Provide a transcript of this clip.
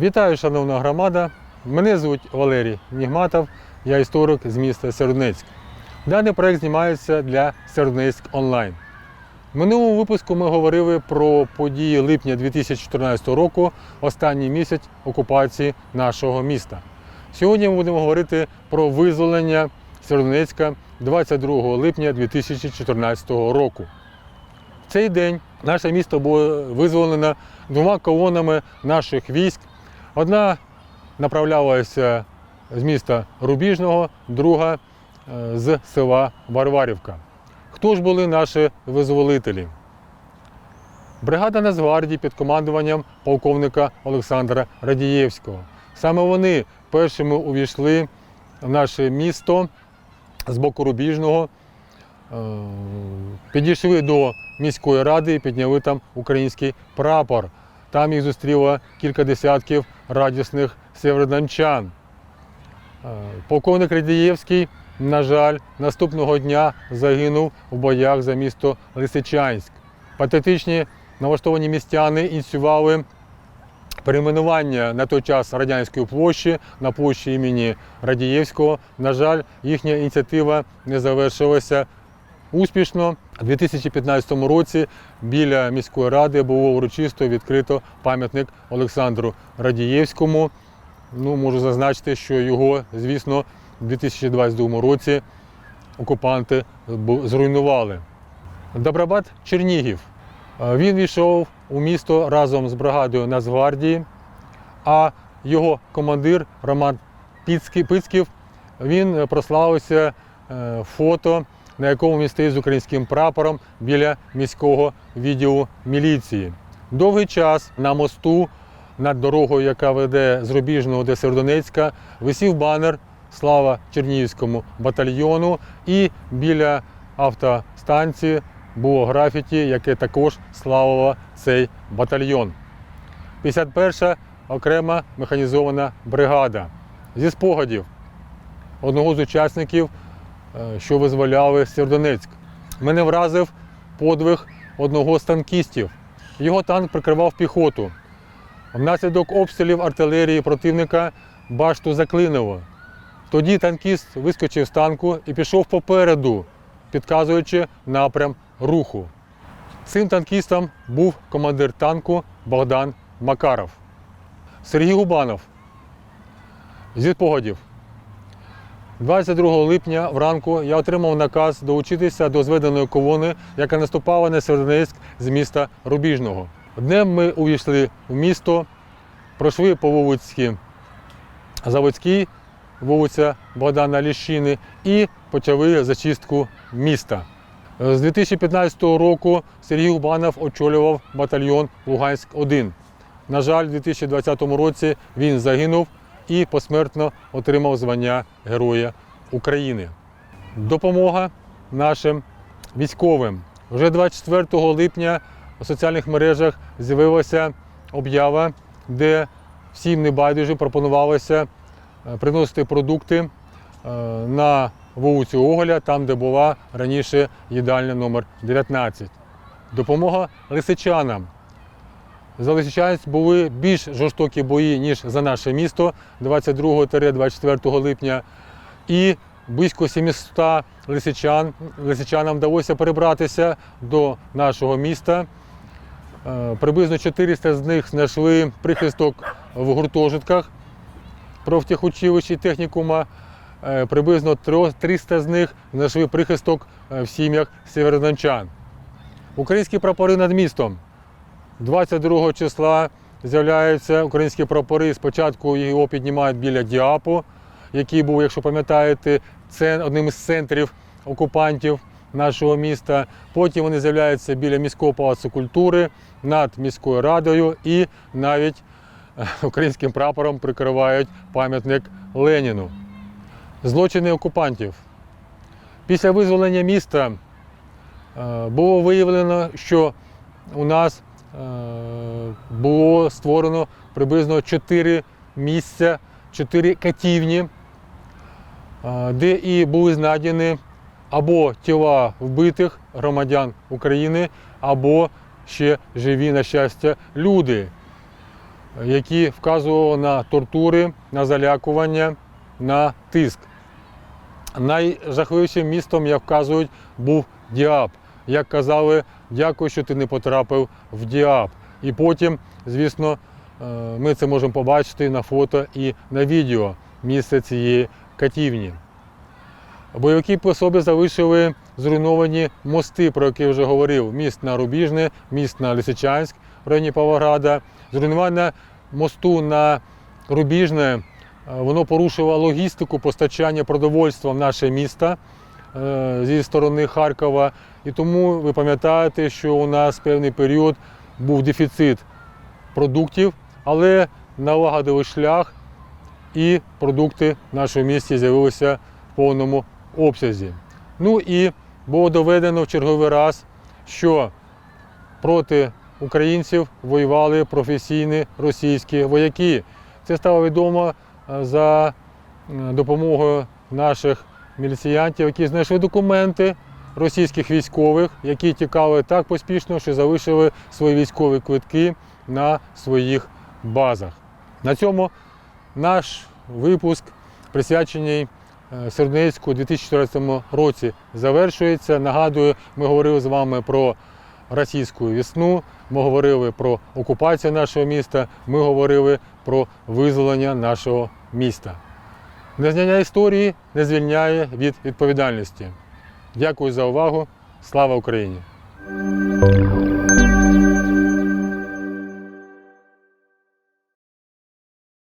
Вітаю, шановна громада. Мене звуть Валерій Нігматов, я історик з міста Сєродонецьк. Даний проект знімається для Сєродонецьк онлайн. В минулому випуску ми говорили про події липня 2014 року, останній місяць окупації нашого міста. Сьогодні ми будемо говорити про визволення Сєродонецька 22 липня 2014 року. В цей день наше місто було визволено двома колонами наших військ. Одна направлялася з міста Рубіжного, друга е, з села Варварівка. Хто ж були наші визволителі? Бригада Нацгвардії під командуванням полковника Олександра Радієвського. Саме вони першими увійшли в наше місто з боку Рубіжного, е, підійшли до міської ради і підняли там український прапор. Там їх зустріло кілька десятків радісних сєвєродончан. Е, Полковник Радієвський, на жаль, наступного дня загинув в боях за місто Лисичанськ. Патріотичні налаштовані містяни ініціювали перейменування на той час радянської площі на площі імені Радієвського. На жаль, їхня ініціатива не завершилася успішно. У 2015 році біля міської ради було урочисто відкрито пам'ятник Олександру Радієвському. Ну, можу зазначити, що його, звісно, у 2022 році окупанти зруйнували. Добробат Чернігів. Е, Він війшов у місто разом з бригадою Нацгвардії, а його командир Роман Пицьків він е, прославився е, фото, на якому він стоїть з українським прапором біля міського відділу міліції. Довгий час на мосту над дорогою, яка веде з Рубіжного до Сердонецька, висів банер Слава Чернігівському батальйону і біля автостанції було графіті, яке також славило цей батальйон. 51 окрема механізована бригада. Зі спогадів одного з учасників, що визволяли Сєвєродонецьк. Мене вразив подвиг одного з танкістів. Його танк прикривав піхоту. Внаслідок обстрілів артилерії противника башту заклинило. Тоді танкіст вискочив з танку і пішов попереду, підказуючи напрям руху. Цим танкістом був командир танку Богдан Макаров. Сергій Губанов. Зі спогадів. 22 липня вранку я отримав наказ долучитися до зведеної колони, яка наступала на Сєвєродонецьк з міста Рубіжного. Днем ми увійшли в місто, пройшли по вулиці Заводській, вулиця Богдана Ліщини, і почали зачистку міста. З 2015 року Сергій Губанов очолював батальйон Луганськ-1. На жаль, у 2020 році він загинув і посмертно отримав звання Героя України. Допомога нашим військовим. Вже 24 липня у соціальних мережах з'явилася об'ява, де всім небайдуже пропонувалося е, приносити продукти е, на вулицю Оголя, там, де була раніше їдальня номер 19. Допомога лисичанам. За Лисичанськ були більш жорстокі бої, ніж за наше місто 22-24 липня. І близько 700 лисичан, лисичанам вдалося перебратися до нашого міста. Е, Приблизно 400 з них знайшли прихисток в гуртожитках профтехучилищ і технікума. Е, Приблизно 300 з них знайшли прихисток е, в сім'ях сєвєродончан. Українські прапори над містом. 22 числа з'являються українські прапори. Спочатку його піднімають біля Діапу, який був, якщо пам'ятаєте, одним із центрів окупантів нашого міста. Потім вони з'являються біля міського палацу культури, над міською радою і навіть е, українським прапором прикривають пам'ятник Леніну. Злочини окупантів. Після визволення міста е, було виявлено, що у нас було створено приблизно 4 місця, 4 катівні, е, де і були знайдені або тіла вбитих громадян України, або ще живі, на щастя, люди. які вказували на тортури, на залякування, на тиск. Найжахливішим містом, як вказують, був Діаб. Як казали, дякую, що ти не потрапив в Діаб. І потім, звісно, е, ми це можемо побачити на фото і на відео місце цієї катівні. Бойовики по собі залишили зруйновані мости, про які я вже говорив. Міст на Рубіжне, міст на Лисичанськ в районі Павлограда. Зруйнування мосту на Рубіжне е, воно порушило логістику постачання продовольства в наше місто зі сторони Харкова. І тому ви пам'ятаєте, що у нас певний період був дефіцит продуктів, але налагодили шлях і продукти в нашому місті з'явилися в повному обсязі. Ну і було доведено в черговий раз, що проти українців воювали професійні російські вояки. Це стало відомо е, за е, допомогою наших міліціянтів, які знайшли документи російських військових, які тікали так поспішно, що залишили свої військові квитки на своїх базах. На цьому наш випуск, присвячений е, у 2014 році, завершується. Нагадую, ми говорили з вами про російську весну, ми говорили про окупацію нашого міста, ми говорили про визволення нашого міста. Незнання історії не звільняє від відповідальності. Дякую за увагу. Слава Україні!